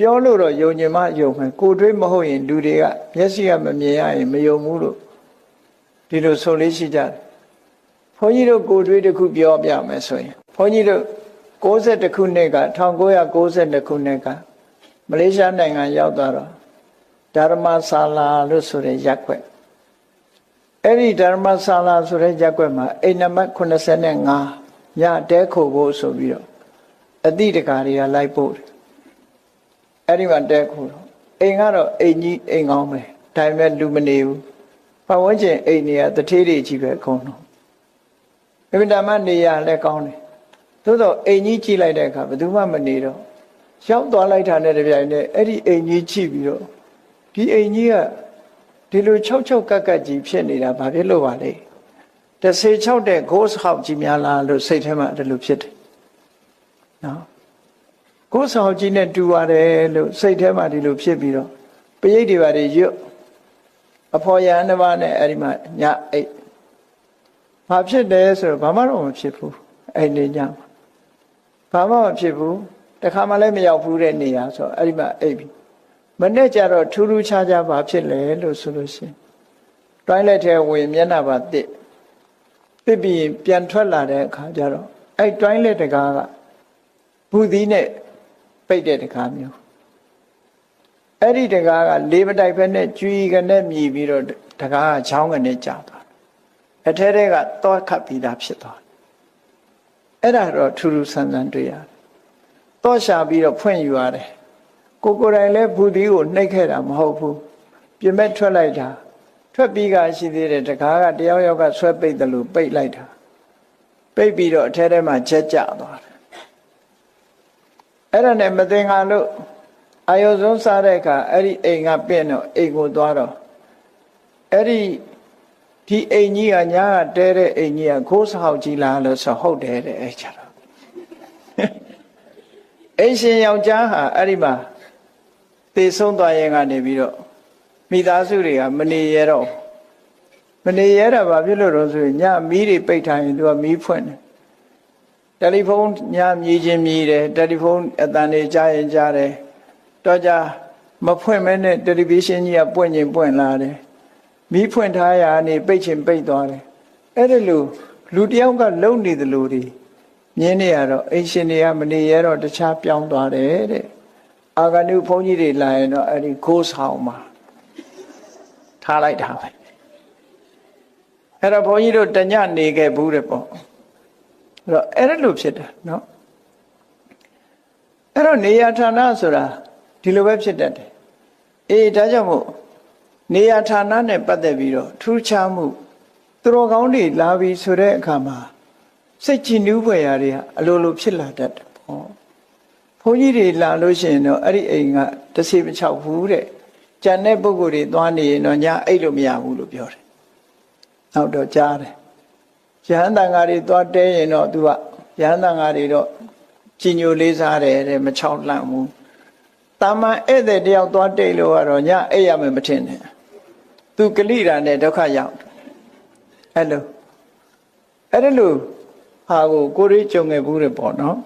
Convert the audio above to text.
ပြောလို့တော့ယုံကြည်မှယုံမယ်ကိုယ်တွေးမဟုတ်ရင်လူတွေကမျက်စိကမမြင်ရရင်မယုံဘူးလို့ဒီလိုဆိုလေးရှိကြတယ်ဘုန်းကြီးတို့ကိုယ်တွေးတစ်ခုပြောပြမယ်ဆိုရင်ဘုန်းကြီးတို့62ခုနှစ်က1992ခုနှစ်ကမလေးရှားနိုင်ငံရောက်သွားတော့ဓမ္မဆာလာလို့ဆိုတဲ့ရက်ွက်အဲ့ဒီဓမ္မဆာလာဆိုတဲ့ရက်ွက်မှာအိမ်နံပါတ်85ညတဲခိုဖို့ဆိုပြီးတော့အတိတကာတွေကလိုက်ပို့တယ် အဲ့ဒီမှာတဲခုတော့အိမ်ကတော့အိမ်ကြီးအိမ်ကောင်းပဲဒါပေမဲ့လူမနေဘူးပတ်ဝန်းကျင်အိမ်တွေကတထေးတွေကြီးပဲအကုန်လုံးအမြဲတမ်းနေရလဲကောင်းတယ်သို့တော့အိမ်ကြီးကြည့်လိုက်တဲ့အခါဘယ်သူမှမနေတော့ရောက်သွားလိုက်တာနဲ့တပြိုင်နက်အဲ့ဒီအိမ်ကြီးကြည့်ပြီးတော့ဒီအိမ်ကြီးကဒီလို၆၆ကက်ကက်ကြီးဖြစ်နေတာဘာဖြစ်လို့ပါလဲတစ်စေ၆တဲ့ ghost house ကြီးများလားလို့စိတ်ထဲမှာအဲ့လိုဖြစ်တယ်နော် ကိုယ်ဆောင်ကြီးနဲ့တူရတယ်လို့စိတ်ထဲမှာဒီလိုဖြစ်ပြီးတော့ပရိတ်တွေပါတွေရွတ်အဖော်ရန်တစ်ပါးနဲ့အဲ့ဒီမှာညအိတ်ဘာဖြစ်တယ်ဆိုတော့ဘာမှတော့မဖြစ်ဘူးအဲ့ဒီညမှာဘာမှမဖြစ်ဘူးတခါမှလည်းမရောက်ဘူးတဲ့နေရာဆိုတော့အဲ့ဒီမှာအိတ်ပြီးမနေ့ကျတော့ထူးထူးခြားခြားဘာဖြစ်လဲလို့ဆိုလို့ရှိရင်တွိုင်းလက်ထဲဝင်မျက်နှာပါတစ်တစ်ပြီးရင်ပြန်ထွက်လာတဲ့အခါကျတော့အဲ့တွိုင်းလက်တကားကဘူးသီးနဲ့ ပိတ်တဲ့တကားမျိုးအဲ့ဒီတကားကလေးမတိုက်ဖက်နဲ့ကြွီကနေမြည်ပြီးတော့တကားကချောင်းကနေကြာသွားတယ်အထဲထဲကတောခတ်ပြီးသားဖြစ်သွားတယ်အဲ့ဒါတော့ထူးထူးဆန်းဆန်းတွေ့ရတယ်တောရှာပြီးတော့ဖွင့်ယူရတယ်ကိုကိုယ်တိုင်လည်းဘူဒီကိုနှိပ်ခဲ့တာမဟုတ်ဘူးပြင်မဲ့ထွက်လိုက်တာထွက်ပြီးကရှိသေးတယ်တကားကတယောက်ယောက်ကဆွဲပိတ်တယ်လို့ပိတ်လိုက်တာပိတ်ပြီးတော့အထဲထဲမှာချက်ကျသွားတယ် အဲ့ဒါနဲ့မတင်္ဂါလို့အာယုံဆုံးစားတဲ့အခါအဲ့ဒီအိမ်ကပြင့်တော့အိမ်ကိုသွားတော့အဲ့ဒီဒီအိမ်ကြီးကညာကတဲတဲ့အိမ်ကြီးကခိုးဆောက်ကြီးလားလို့ဆိုဟုတ်တယ်တဲ့အဲ့ကြတော့အိမ်ရှင်ယောက်ျားဟာအဲ့ဒီမှာသေဆုံးသွားရင်ကနေပြီးတော့မိသားစုတွေကမနေရတော့မနေရတာဘာဖြစ်လို့တော့ဆိုရင်ညမီးတွေပိတ်ထားရင်သူကမီးဖွင့်တယ် တယ်လီဖုန်းညမြည်ချင်းမြည်တယ်တယ်လီဖုန်းအတန်တွေကြားရင်ကြားတယ်တော့ကြမဖွင့်မဲနဲ့တယ်လီဗီရှင်းကြီးကပွင့်ချင်းပွင့်လာတယ်မီးဖွင့်ထားရာနေပိတ်ချင်းပိတ်သွားတယ်အဲ့ဒါလို့လူတယောက်ကလုံနေသလိုဒီမြင်းနေရတော့အိမ်ရှင်တွေကမနေရတော့တခြားပြောင်းသွားတယ်တဲ့အာဂနုဘုန်းကြီးတွေလာရင်တော့အဲ့ဒီခိုးဆောင်မှာထားလိုက်တာပဲအဲ့တော့ဘုန်းကြီးတို့တညနေခဲ့ဘူးတဲ့ပေါ့ အဲ့တော့အဲ့ဒါလို့ဖြစ်တာเนาะအဲ့တော့နေရာဌာနဆိုတာဒီလိုပဲဖြစ်တတ်တယ်အေးဒါကြောင့်မို့နေရာဌာနနဲ့ပတ်သက်ပြီးတော့ထူးခြားမှုသူတော်ကောင်းတွေလာပြီးဆိုတဲ့အခါမှာစိတ်ကြည်နူးဖွယ်ရာတွေကအလိုလိုဖြစ်လာတတ်တယ်ပေါ့ဘုန်းကြီးတွေလာလို့ရှိရင်တော့အဲ့ဒီအိမ်ကတစီမချောက်ဘူးတဲ့ကြံတဲ့ပုဂ္ဂိုလ်တွေသွားနေရင်တော့ညအိတ်လို့မရဘူးလို့ပြောတယ်နောက်တော့ကြားတယ် ရဟန်းတန်ဃာတွေသွားတဲရင်တော့သူကရဟန်းတန်ဃာတွေတော့ကြီးညိုလေးစားတယ်တဲ့မချောက်လန့်ဘူးတာမန်ဧည့်သည်တယောက်သွားတိတ်လို့ကတော့ညအိပ်ရမယ်မထင်နဲ့သူကလိတာနဲ့ဒုက္ခရောက်တယ်အဲ့လိုအဲ့ဒါလို့ဟာကိုကိုရိကြုံခဲ့ဘူးတယ်ပေါ့နော်